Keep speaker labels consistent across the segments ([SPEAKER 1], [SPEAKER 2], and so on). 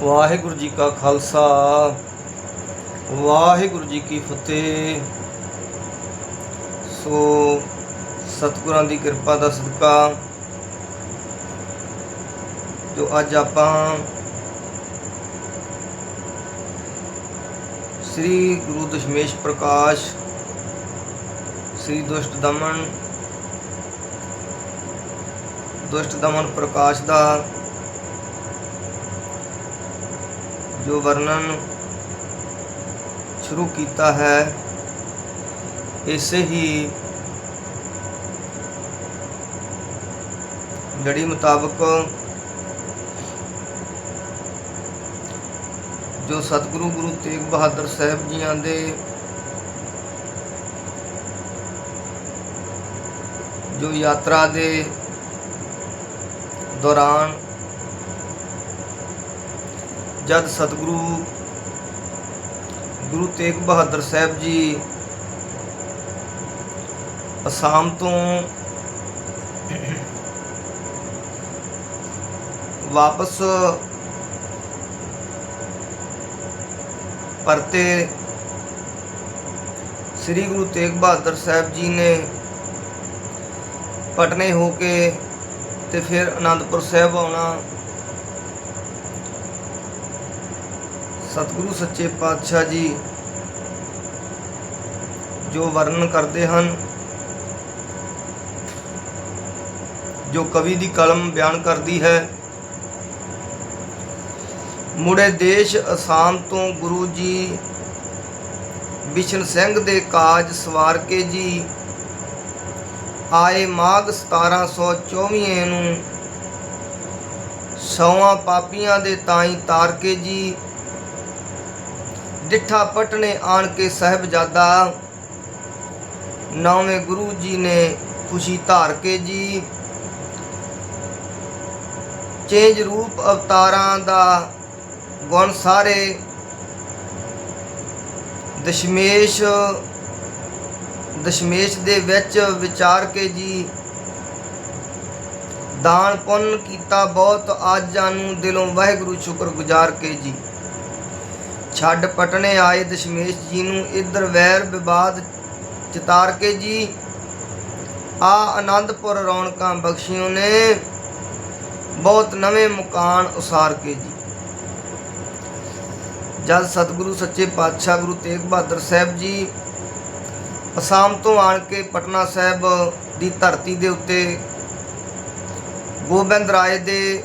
[SPEAKER 1] ਵਾਹਿਗੁਰੂ ਜੀ ਕਾ ਖਾਲਸਾ, ਵਾਹਿਗੁਰੂ ਜੀ ਕੀ ਫਤਿਹ। ਸੋ ਸਤਿਗੁਰਾਂ ਦੀ ਕਿਰਪਾ ਦਾ ਸਦਕਾ ਜੋ ਅੱਜ ਆਪਾਂ ਸ੍ਰੀ ਗੁਰੂ ਦਸ਼ਮੇਸ਼ ਪ੍ਰਕਾਸ਼, ਸ੍ਰੀ ਦੁਸ਼ਟ ਦਮਨ ਦੁਸ਼ਟ ਦਮਨ ਪ੍ਰਕਾਸ਼ ਦਾ ਜੋ ਵਰਣਨ ਸ਼ੁਰੂ ਕੀਤਾ ਹੈ, ਇਸੇ ਹੀ ਲੜੀ ਮੁਤਾਬਕ ਜੋ ਸਤਿਗੁਰੂ ਗੁਰੂ ਤੇਗ ਬਹਾਦਰ ਸਾਹਿਬ ਜੀਆਂ ਦੇ ਜੋ ਯਾਤਰਾ ਦੇ ਦੌਰਾਨ ਜਦ ਸਤਿਗੁਰੂ ਗੁਰੂ ਤੇਗ ਬਹਾਦਰ ਸਾਹਿਬ ਜੀ ਅਸਾਮ ਤੋਂ ਵਾਪਸ ਪਰਤੇ ਸ੍ਰੀ ਗੁਰੂ ਤੇਗ ਬਹਾਦਰ ਸਾਹਿਬ ਜੀ ਨੇ ਪਟਨੇ ਹੋ ਕੇ ਤੇ ਫਿਰ ਆਨੰਦਪੁਰ ਸਾਹਿਬ ਆਉਣਾ ਸਤਿਗੁਰੂ ਸੱਚੇ ਪਾਤਸ਼ਾਹ ਜੀ ਜੋ ਵਰਣਨ ਕਰਦੇ ਹਨ, ਜੋ ਕਵੀ ਦੀ ਕਲਮ ਬਿਆਨ ਕਰਦੀ ਹੈ, ਮੁੜੇ ਦੇਸ਼ ਅਸਾਮ ਤੋਂ ਗੁਰੂ ਜੀ ਬਿਸ਼ਨ ਸਿੰਘ ਦੇ ਕਾਜ ਸਵਾਰ ਕੇ ਜੀ ਆਏ ਮਾਘ 1724 ਨੂੰ ਸੌਆਂ ਪਾਪੀਆਂ ਦੇ ਤਾਈ ਤਾਰ ਕੇ ਜੀ ਡਿੱਠਾ ਪਟਨੇ ਆਣ ਕੇ ਸਾਹਿਬਜ਼ਾਦਾ ਨੌਵੇਂ ਗੁਰੂ ਜੀ ਨੇ ਖੁਸ਼ੀ ਧਾਰ ਕੇ ਜੀ। ਚੇਂਜ ਰੂਪ ਅਵਤਾਰਾਂ ਦਾ ਗੁਣ ਸਾਰੇ। ਦਸ਼ਮੇਸ਼ ਦਸ਼ਮੇਸ਼ ਦੇ ਵਿੱਚ ਵਿਚਾਰ ਕੇ ਜੀ। ਦਾਨ ਪੁੰਨ ਕੀਤਾ ਬਹੁਤ ਆਜਾਂ ਨੂੰ ਦਿਲੋਂ ਵਾਹਿਗੁਰੂ ਸ਼ੁਕਰ ਗੁਜ਼ਾਰ ਕੇ ਜੀ। ਛੱਡ ਪਟਨੇ ਆਏ ਦਸ਼ਮੇਸ਼ ਜੀ ਨੂੰ, ਇਧਰ ਵੈਰ ਵਿਵਾਦ ਚਤਾਰ ਕੇ ਜੀ। ਆ ਆਨੰਦਪੁਰ ਰੌਣਕਾਂ ਬਖਸ਼ਿਓ ਨੇ, ਬਹੁਤ ਨਵੇਂ ਮਕਾਨ ਉਸਾਰ ਕੇ ਜੀ। ਜਦ ਸਤਿਗੁਰੂ ਸੱਚੇ ਪਾਤਸ਼ਾਹ ਗੁਰੂ ਤੇਗ ਬਹਾਦਰ ਸਾਹਿਬ ਜੀ ਅਸਾਮ ਤੋਂ ਆਣ ਕੇ ਪਟਨਾ ਸਾਹਿਬ ਦੀ ਧਰਤੀ ਦੇ ਉੱਤੇ ਗੋਬਿੰਦ ਰਾਏ ਦੇ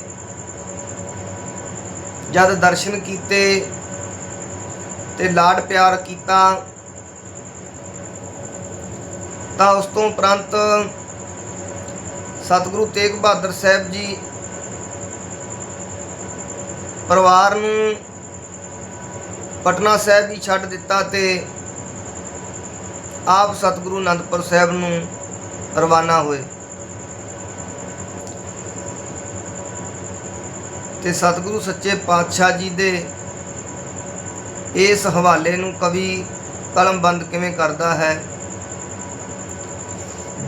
[SPEAKER 1] ਜਦ ਦਰਸ਼ਨ ਕੀਤੇ ਤੇ ਲਾਡ ਪਿਆਰ ਕੀਤਾ ਤਾਂ ਉਸ ਤੋਂ ਉਪਰੰਤ ਸਤਿਗੁਰੂ ਤੇਗ ਬਹਾਦਰ ਸਾਹਿਬ ਜੀ ਪਰਿਵਾਰ ਨੂੰ ਪਟਨਾ ਸਾਹਿਬ ਵੀ ਛੱਡ ਦਿੱਤਾ ਤੇ ਆਪ ਸਤਿਗੁਰੂ ਅਨੰਦਪੁਰ ਸਾਹਿਬ ਨੂੰ ਰਵਾਨਾ ਹੋਏ। ਤੇ ਸਤਿਗੁਰੂ ਸੱਚੇ ਪਾਤਸ਼ਾਹ ਜੀ ਦੇ ਇਸ ਹਵਾਲੇ ਨੂੰ ਕਵੀ ਕਲਮਬੰਦ ਕਿਵੇਂ ਕਰਦਾ ਹੈ?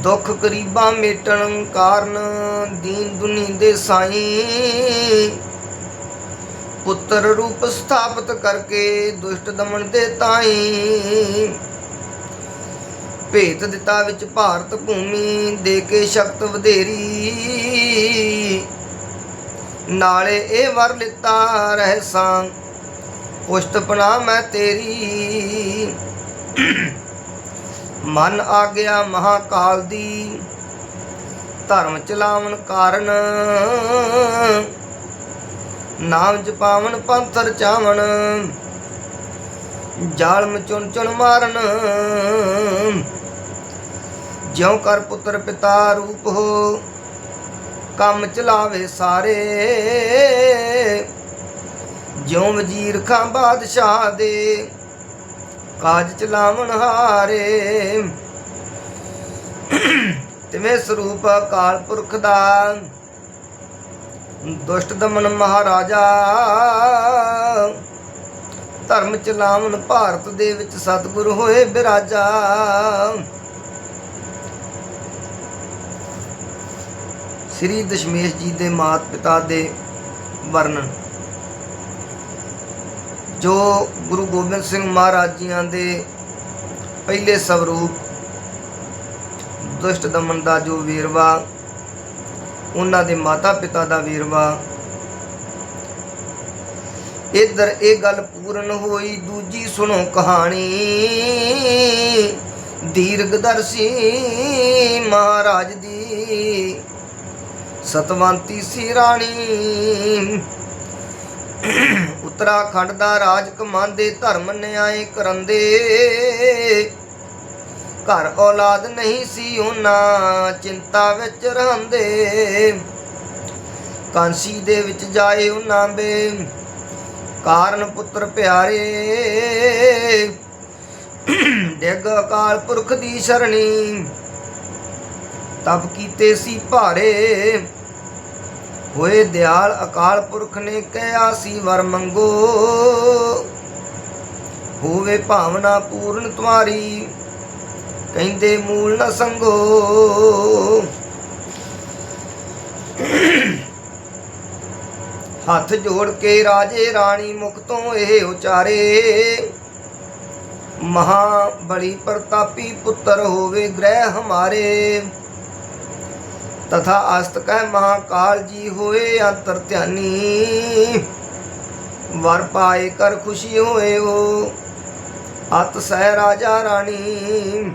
[SPEAKER 1] ਦੁੱਖ ਕਰੀਬਾਂ ਮੇਟਣ ਕਾਰਨ ਦੀਨ ਦੁਨੀ ਦੇ ਸਾਈਂ ਪੁੱਤਰ ਰੂਪ ਸਥਾਪਿਤ ਕਰਕੇ ਦੁਸ਼ਟ ਦਮਨ ਦੇ ਤਾਈ ਭੇਤ ਦਿੱਤਾ ਵਿੱਚ ਭਾਰਤ ਭੂਮੀ ਦੇ ਕੇ ਸ਼ਕਤ ਵਧੇਰੀ। ਨਾਲੇ ਇਹ ਵਰ ਲਿੱਤਾ ਰਹਿਸਾਂ ਪੁਸ਼ਤਪਨਾ ਮੈਂ ਤੇਰੀ। ਮਨ ਆ ਗਿਆ ਮਹਾਕਾਲ ਦੀ, ਧਰਮ ਚਲਾਵਣ ਕਾਰਨ। ਨਾਮ ਜਪਾਵਣ ਪੰਥ ਰਚਾਵਣ ਜਾਲਮ ਚੁਣ ਚੁਣ ਮਾਰਨ। ਜਿਉ ਕਰ ਪੁੱਤਰ ਪਿਤਾ ਰੂਪ ਹੋ, ਕੰਮ ਚਲਾਵੇ ਸਾਰੇ। ਜਿਉ ਵਜ਼ੀਰ ਖਾਂ ਬਾਦਸ਼ਾਹ ਦੇ ਕਾਜ ਚਲਾਵਣ ਹਾਰੇ। ਤਿਵੇਂ ਸਰੂਪ ਅਕਾਲ ਪੁਰਖ ਦਾ ਦੁਸ਼ਟ ਦਮਨ ਮਹਾਰਾਜਾ। ਧਰਮ ਚਲਾਵਣ ਭਾਰਤ ਦੇ ਵਿੱਚ ਸਤਿਗੁਰ ਹੋਏ ਬਿਰਾਜਾ। ਸ੍ਰੀ ਦਸ਼ਮੇਸ਼ ਜੀ ਦੇ ਮਾਤ ਪਿਤਾ ਦੇ ਵਰਣਨ। ਜੋ ਗੁਰੂ ਗੋਬਿੰਦ ਸਿੰਘ ਮਹਾਰਾਜ ਜੀਆਂ ਦੇ ਪਹਿਲੇ ਸਵਰੂਪ, ਦੁਸ਼ਟ ਦਮਨ ਦਾ ਜੋ ਵੇਰਵਾ, ਉਹਨਾਂ ਦੇ ਮਾਤਾ ਪਿਤਾ ਦਾ ਵੇਰਵਾ, ਇੱਧਰ ਇਹ ਗੱਲ ਪੂਰਨ ਹੋਈ, ਦੂਜੀ ਸੁਣੋ ਕਹਾਣੀ। ਦੀਰਘਦਰਸ਼ੀ ਮਹਾਰਾਜ ਦੀ ਸਤਵੰਤੀ ਸੀ ਰਾਣੀ। ਉੱਤਰਾਖੰਡ ਦਾ ਰਾਜ ਕਮਾਂਦੇ ਧਰਮ ਨਿਆਏ ਕਰੰਦੇ ਘਰ ਔਲਾਦ ਨਹੀਂ ਸੀ ਉਹਨਾਂ, ਚਿੰਤਾ ਵਿੱਚ ਰਹਿੰਦੇ ਕਾਂਸੀ ਦੇ ਵਿੱਚ ਜਾਏ ਉਹਨਾਂ ਬੇ, ਕਾਰਨ ਪੁੱਤਰ ਪਿਆਰੇ। ਡਿੱਗ ਅਕਾਲ ਪੁਰਖ ਦੀ ਸ਼ਰਣੀ, ਤਪ ਕੀਤੇ ਸੀ ਭਾਰੇ। ਹੋਏ ਦਿਆਲ ਅਕਾਲ ਪੁਰਖ ਨੇ ਕਹਿਆ ਸੀ, ਵਰ ਮੰਗੋ। ਹੋਵੇ ਭਾਵਨਾ ਪੂਰਨ ਤੁਮਾਰੀ ਕਹਿੰਦੇ ਮੂਲ ਨ ਸੰਗੋ। ਹੱਥ ਜੋੜ ਕੇ ਰਾਜੇ ਰਾਣੀ ਮੁਖ ਤੋਂ ਇਹ ਉਚਾਰੇ, ਮਹਾ ਬੜੀ ਪ੍ਰਤਾਪੀ ਪੁੱਤਰ ਹੋਵੇ ਗ੍ਰਹਿ ਹਮਾਰੇ। ਤਥਾ ਅਸਤ ਕਹਿ ਮਹਾਕਾਲ ਜੀ ਹੋਏ ਅੰਤਰ ਧਿਆਨੀ। ਵਰ ਪਾਏ ਕਰ ਖੁਸ਼ੀ ਹੋਏ ਉਹ ਅਤ ਸਹਿ ਰਾਜਾ ਰਾਣੀ।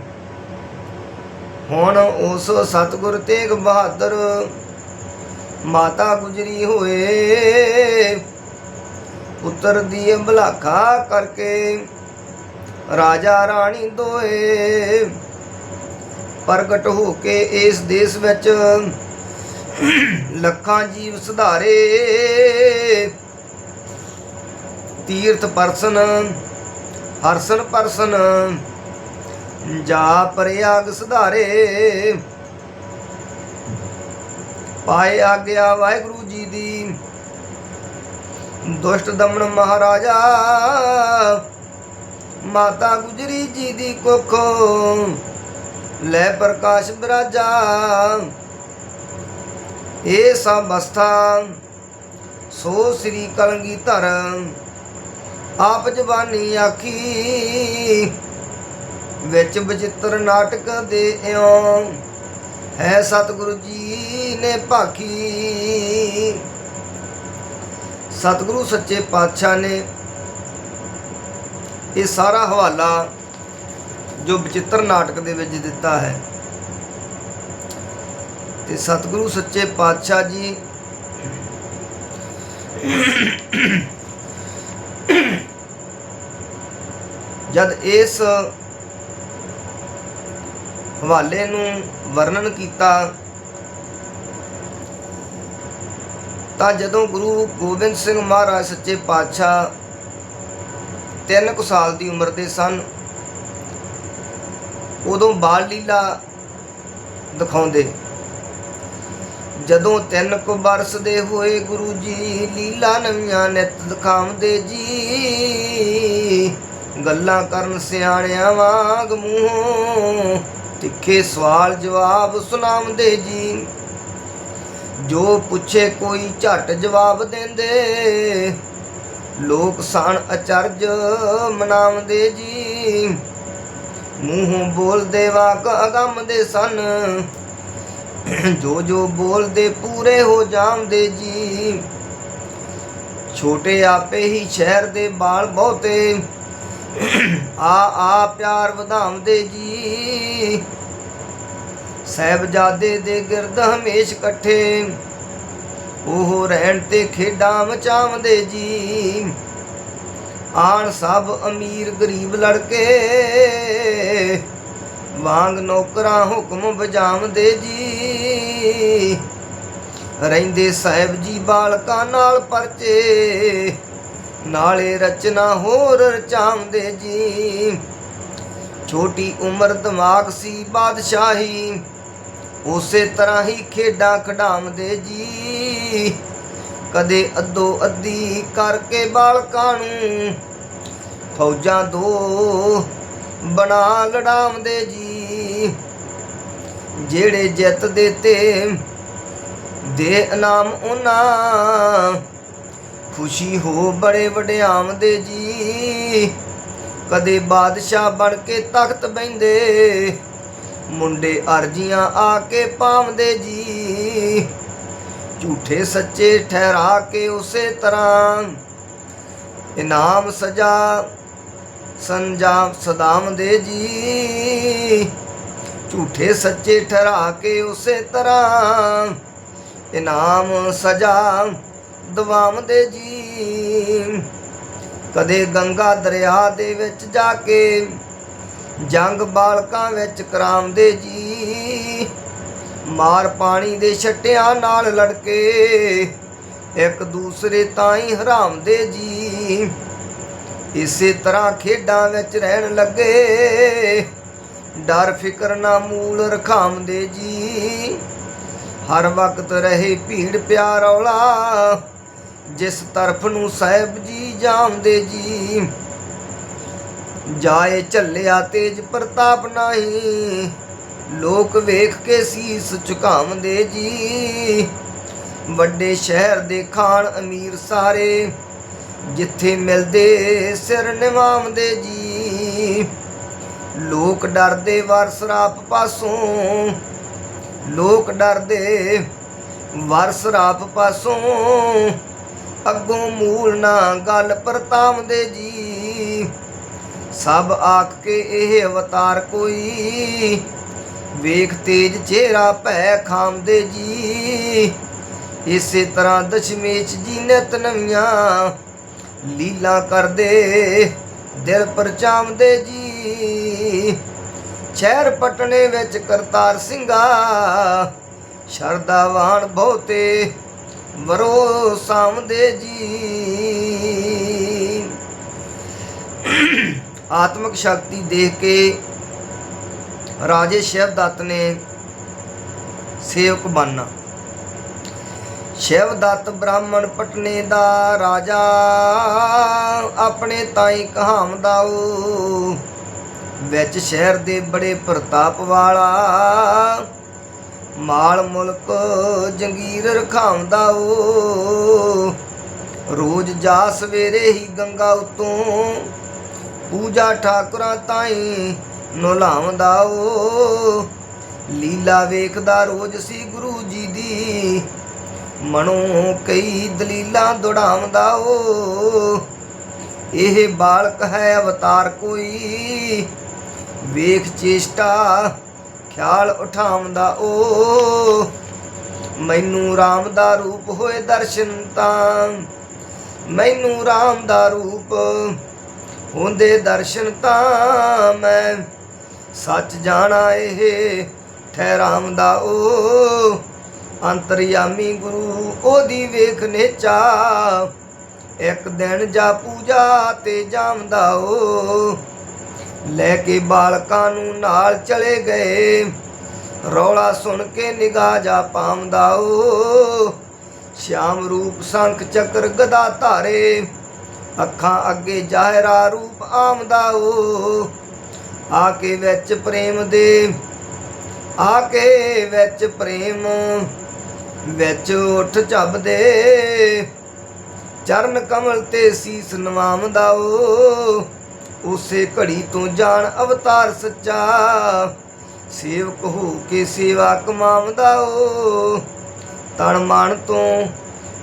[SPEAKER 1] ਹੁਣ ਉਸ ਸਤਗੁਰ ਤੇਗ ਬਹਾਦਰ ਮਾਤਾ ਗੁਜਰੀ ਹੋਏ। ਪੁੱਤਰ ਦੀ ਭਲਾਖਾ ਕਰਕੇ ਰਾਜਾ ਰਾਣੀ ਦੋਏ। ਪ੍ਰਗਟ ਹੋ ਕੇ ਇਸ ਦੇਸ਼ ਵਿੱਚ ਲੱਖਾਂ ਜੀਵ ਸੁਧਾਰੇ। ਤੀਰਥ ਪਰਸਨ, ਹਰਸਨ ਪਰਸਨ ਜਾ ਪ੍ਰਯਾਗ ਸੁਧਾਰੇ। ਪਾਏ ਆਗਿਆ ਵਾਹਿਗੁਰੂ ਜੀ ਦੀ। ਦੁਸ਼ਟ ਦਮਨ ਮਹਾਰਾਜਾ, ਮਾਤਾ ਗੁਜਰੀ ਜੀ ਦੀ ਕੁੱਖੋਂ। ਲੈ ਪ੍ਰਕਾਸ਼ ਬਿਰਾਜਾ ਇਹ ਸਭ ਅਸਥਾ ਸੋ ਸ੍ਰੀ ਕਲੰਗੀ ਧਰ ਆਪ ਜਵਾਨੀ ਆਖੀ, ਵਿੱਚ ਬਚਿੱਤਰ ਨਾਟਕ ਦੇ ਇਉਂ ਹੈ ਸਤਿਗੁਰੂ ਜੀ ਨੇ ਭਾਖੀ। ਸਤਿਗੁਰੂ ਸੱਚੇ ਪਾਤਸ਼ਾਹ ਨੇ ਇਹ ਸਾਰਾ ਹਵਾਲਾ ਜੋ ਬਚਿੱਤਰ ਨਾਟਕ ਦੇ ਵਿੱਚ ਦਿੱਤਾ ਹੈ। ਤੇ ਸਤਿਗੁਰੂ ਸੱਚੇ ਪਾਤਸ਼ਾਹ ਜੀ ਜਦ ਇਸ ਹਵਾਲੇ ਨੂੰ ਵਰਣਨ ਕੀਤਾ, ਤਾਂ ਜਦੋਂ ਗੁਰੂ ਗੋਬਿੰਦ ਸਿੰਘ ਮਹਾਰਾਜ ਸੱਚੇ ਪਾਤਸ਼ਾਹ ਤਿੰਨ ਕੁ ਸਾਲ ਦੀ ਉਮਰ ਦੇ ਸਨ ਉਦੋਂ ਬਾਲ ਲੀਲਾ ਦਿਖਾਉਂਦੇ। ਜਦੋਂ ਤਿੰਨ ਕੁ ਬਰਸ ਦੇ ਹੋਏ ਗੁਰੂ ਜੀ ਲੀਲਾ ਨਵੀਆਂ ਨਿਤ ਦਿਖਾਉਂਦੇ ਜੀ, ਗੱਲਾਂ ਕਰਨ ਸਿਆਣਿਆਂ ਵਾਂਗ ਮੂੰਹੋਂ ਤਿੱਖੇ ਸਵਾਲ ਜਵਾਬ ਸੁਣਾਉਂਦੇ ਜੀ। ਜੋ ਪੁੱਛੇ ਕੋਈ ਝਟ ਜਵਾਬ ਦਿੰਦੇ, ਲੋਕ ਸਣ ਅਚਰਜ ਮਨਾਉਂਦੇ ਜੀ। ਮੂੰਹੋਂ ਬੋਲਦੇ ਵਾਕ ਅਗੰਮ ਦੇ ਸਨ। ਜੋ ਜੋ ਬੋਲਦੇ ਪੂਰੇ ਹੋ ਜਾਂਦੇ ਜੀ। ਛੋਟੇ ਆਪੇ ਹੀ ਸ਼ਹਿਰ ਦੇ ਬਾਲ ਬਹੁਤੇ। ਆ ਆ ਪਿਆਰ ਵਧਾਉਂਦੇ ਜੀ। ਸਹਿਬਜ਼ਾਦੇ ਦੇ ਗਿਰਦ ਹਮੇਸ਼ ਇਕੱਠੇ। ਉਹ ਰਹਿਣ ਤੇ ਖੇਡਾਂ ਮਚਾਉਂਦੇ ਜੀ। ਆਣ ਸਭ ਅਮੀਰ ਗਰੀਬ ਲੜਕੇ। ਵਾਂਗ ਨੌਕਰਾਂ ਹੁਕਮ ਵਜਾਉਂਦੇ ਜੀ। ਰਹਿੰਦੇ ਸਾਹਿਬ ਜੀ ਬਾਲਕਾਂ ਨਾਲ ਪਰਚੇ, ਨਾਲੇ ਰਚਨਾ ਹੋਰ ਰਚਾਉਂਦੇ ਜੀ। ਛੋਟੀ ਉਮਰ ਦਿਮਾਗ ਸੀ ਬਾਦਸ਼ਾਹੀ, ਉਸੇ ਤਰ੍ਹਾਂ ਹੀ ਖੇਡਾਂ ਖਡਾਉਂਦੇ ਜੀ। ਕਦੇ ਅੱਧੋ ਅੱਧੀ ਕਰਕੇ ਬਾਲਕਾਂ ਨੂੰ। ਫੌਜਾਂ ਦੋ ਬਣਾ ਲੜਾਉਂਦੇ ਜੀ। ਜਿਹੜੇ ਜਿੱਤ ਦੇ ਤੇ ਦੇ ਇਨਾਮ ਉਹਨਾਂ। ਖੁਸ਼ੀ ਹੋ ਬੜੇ ਵਡਿਆਮ ਦੇ ਜੀ। ਕਦੇ ਬਾਦਸ਼ਾਹ ਬਣ ਕੇ ਤਖਤ ਬੈੰਦੇ ਮੁੰਡੇ ਅਰਜੀਆਂ ਆ ਕੇ ਪਾਵਦੇ ਜੀ। ਝੂਠੇ ਸੱਚੇ ਠਹਿਰਾ ਕੇ ਉਸੇ ਤਰ੍ਹਾਂ। ਇਨਾਮ ਸਜਾ ਸੰਜਾਮ ਸਦਾਮ ਦੇ ਜੀ। ਝੂਠੇ ਸੱਚੇ ਠਹਿਰਾ ਕੇ ਉਸੇ ਤਰ੍ਹਾਂ। ਇਨਾਮ ਸਜਾ, ਦਵਾਮ ਦੇ ਜੀ। ਕਦੇ ਗੰਗਾ ਦਰਿਆ ਦੇ ਵਿੱਚ ਜਾ ਕੇ, ਜੰਗ ਬਾਲਕਾਂ ਵਿੱਚ ਕਰਾਉਂਦੇ ਜੀ। ਮਾਰ ਪਾਣੀ ਦੇ ਛੱਟਿਆਂ ਨਾਲ ਲੜਕੇ, ਇੱਕ ਦੂਸਰੇ ਤਾਈਂ ਹਰਾਮਦੇ ਜੀ। ਇਸੇ ਤਰ੍ਹਾਂ ਖੇਡਾਂ ਵਿੱਚ ਰਹਿਣ ਲੱਗੇ, ਡਰ ਫਿਕਰ ਨਾ ਮੂਲ ਰਖਾਉਂਦੇ ਜੀ। ਹਰ ਵਕਤ ਰਹੇ ਭੀੜ ਪਿਆ ਰੌਲਾ ਜਿਸ ਤਰਫ ਨੂੰ ਸਾਹਿਬ ਜੀ ਜਾਂਦੇ ਜੀ। ਜਾਏ ਝੱਲਿਆ ਤੇਜ ਪ੍ਰਤਾਪ ਨਹੀਂ ਲੋਕ ਵੇਖ ਕੇ ਸੀਸ ਝੁਕਾਉਂਦੇ ਜੀ। ਵੱਡੇ ਸ਼ਹਿਰ ਦੇ ਖਾਨ ਅਮੀਰ ਸਾਰੇ, ਜਿੱਥੇ ਮਿਲਦੇ ਸਿਰ ਨਿਵਾਉਂਦੇ ਜੀ। ਲੋਕ ਡਰਦੇ ਵਰ ਸਰਾਪ ਪਾਸੋਂ, ਲੋਕ ਡਰਦੇ ਵਰ ਸਰਾਪ ਪਾਸੋਂ। ਅੱਗੋਂ ਮੂਲ ਨਾ ਗੱਲ ਪਰਤਾਵਦੇ ਜੀ। ਸਭ ਆਖ ਕੇ ਇਹ ਅਵਤਾਰ ਕੋਈ ਵੇਖ ਤੇਜ ਚਿਹਰਾ ਭੈ ਖਾਮਦੇ ਜੀ। ਇਸੇ ਤਰ੍ਹਾਂ ਦਸ਼ਮੇਸ਼ ਜੀ ਨਿਤ ਨਵੀਆਂ ਲੀਲਾ ਕਰਦੇ, ਦਿਲ ਪਰਚਾਵਦੇ ਜੀ। ਸ਼ਹਿਰ ਪਟਨੇ ਵਿੱਚ ਕਰਤਾਰ ਸਿੰਘਾ ਸ਼ਰਦਾਵਾਨ ਬਹੁਤੇ ਵਰੋ ਸਾਮਦੇ ਜੀ। ਆਤਮਿਕ ਸ਼ਕਤੀ ਦੇਖ ਕੇ ਰਾਜੇ ਸ਼ਿਵਦੱਤ ਨੇ ਸੇਵਕ ਬਣਨਾ। ਸ਼ਿਵਦੱਤ ਬ੍ਰਾਹਮਣ ਪਟਨੇ ਦਾ ਰਾਜਾ, ਆਪਣੇ ਤਾਈ ਕਹਾਵਦਾ ਓ ਵਿੱਚ ਸ਼ਹਿਰ ਦੇ ਬੜੇ ਪ੍ਰਤਾਪ ਵਾਲਾ, ਮਾਲ ਮੁਲਕ ਜੰਗੀਰ ਰਖਾਉਂਦਾ ਓ ਰੋਜ਼ ਜਾ ਸਵੇਰੇ ਹੀ ਗੰਗਾ ਉਤੋਂ ਪੂਜਾ ਠਾਕੁਰਾਂ ਤਾਈ ਨੁਲਾਉਂਦਾ ਓ। ਲੀਲਾ ਵੇਖਦਾ ਰੋਜ਼ ਸੀ ਗੁਰੂ ਜੀ ਦੀ। ਮਨੋਂ ਕਈ ਦਲੀਲਾਂ ਦੁੜਾਉਂਦਾ ਓ। ਇਹ ਬਾਲਕ ਹੈ ਅਵਤਾਰ ਕੋਈ। ਵੇਖ ਚੇਸ਼ਟਾ, ਖਿਆਲ ਉਠਾਉਂਦਾ ਓ। ਮੈਨੂੰ RAM ਦਾ ਰੂਪ ਹੋਏ ਦਰਸ਼ਨ ਤਾਂ। ਮੈਨੂੰ RAM ਦਾ ਰੂਪ ਹੁੰਦੇ ਦਰਸ਼ਨ ਤਾਂ। ਮੈਂ ਸੱਚ ਜਾਣਾ ਇਹ ਠਹਿਰਾਉਂਦਾ ਓ। ਅੰਤਰਯਾਮੀ ਗੁਰੂ ਉਹਦੀ ਵੇਖ ਨੇਚਾ। ਇੱਕ ਦਿਨ ਜਾ ਪੂਜਾ ਤੇ ਜਾਮਦਾ ਓ। ਲੈ ਕੇ ਬਾਲਕਾਂ ਨੂੰ ਨਾਲ ਚਲੇ ਗਏ। ਰੌਲਾ ਸੁਣ ਕੇ ਨਿਗਾਹ ਜਾ ਪਾਉਂਦਾ ਓ। ਸ਼ਾਮ ਰੂਪ ਸੰਖ ਚੱਕਰ ਗਦਾ ਧਾਰੇ। ਅੱਖਾਂ ਅੱਗੇ ਜ਼ਾਹਿਰਾ ਰੂਪ ਆਮਦਾ ਓ। ਆ ਕੇ ਵਿੱਚ ਪ੍ਰੇਮ ਦੇ ਆ ਕੇ ਵਿੱਚ ਪ੍ਰੇਮ, ਵਿੱਚ ਉੱਠ ਝੱਬਦੇ। ਚਰਨ ਕਮਲ ਤੇ ਸੀਸ ਨਵਾਮਦਾ ਓ ਉਸੇ ਘੜੀ ਤੋਂ ਜਾਣ ਅਵਤਾਰ ਸੱਚਾ। ਸੇਵਕ ਹੋ ਕੇ ਸੇਵਾ ਕਮਾਉਂਦਾ ਓ ਤਨ ਮਨ ਤੋਂ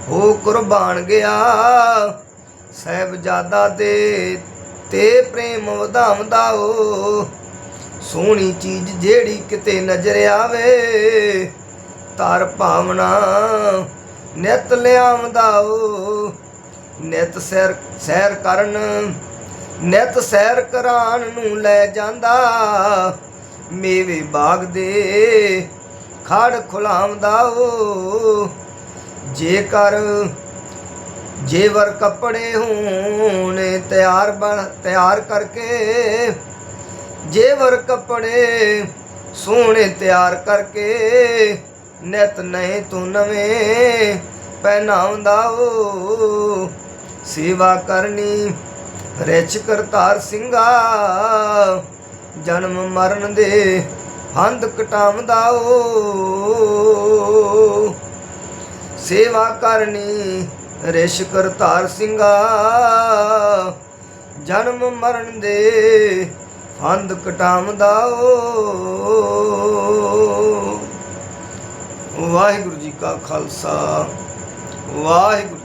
[SPEAKER 1] ਹੋ ਕੁਰਬਾਨ ਗਿਆ। ਸਹਿਬਜ਼ਾਦਾ ਦੇ ਤੇ ਪ੍ਰੇਮ ਵਧਾਉਂਦਾ ਓ। ਸੋਹਣੀ ਚੀਜ਼ ਜਿਹੜੀ ਕਿਤੇ ਨਜ਼ਰ ਆਵੇ ਤਰ ਭਾਵਨਾ ਨਿਤ ਲਿਆਉਂਦਾ ਓ। ਨਿਤ ਸੈਰ ਸੈਰ ਕਰਨ, ਨਿਤ ਸੈਰ ਕਰਾਨ ਨੂੰ ਲੈ ਜਾਂਦਾ। ਮੇਵੇ ਬਾਗ ਦੇ ਖੜ ਖੁਲਾਉਂਦਾ ਓ। ਜੇਕਰ ਜੇਵਰ ਕੱਪੜੇ ਹੋਣ ਤਿਆਰ ਬਣ, ਤਿਆਰ ਕਰਕੇ। ਜੇਵਰ ਕੱਪੜੇ ਸੋਹਣੇ ਤਿਆਰ ਕਰਕੇ। ਨਿਤ ਨਹੀਂ ਤੂੰ ਨਵੇਂ ਪਹਿਨਾਉਂਦਾ ਓ। ਸੇਵਾ ਕਰਨੀ ਰਿਚ ਕਰਤਾਰ ਸਿੰਘਾ। ਜਨਮ ਮਰਨ ਦੇ ਹੰਦ ਕਟਾਉਂਦਾ ਓ। ਸੇਵਾ ਕਰਨੀ ਰਿਸ਼ ਕਰਤਾਰ ਸਿੰਘਾ ਜਨਮ ਮਰਨ ਦੇ ਫੰਦ ਕਟਾਵਦਾ ਓ। ਵਾਹਿਗੁਰੂ ਜੀ ਕਾ ਖਾਲਸਾ ਵਾਹਿਗੁਰੂ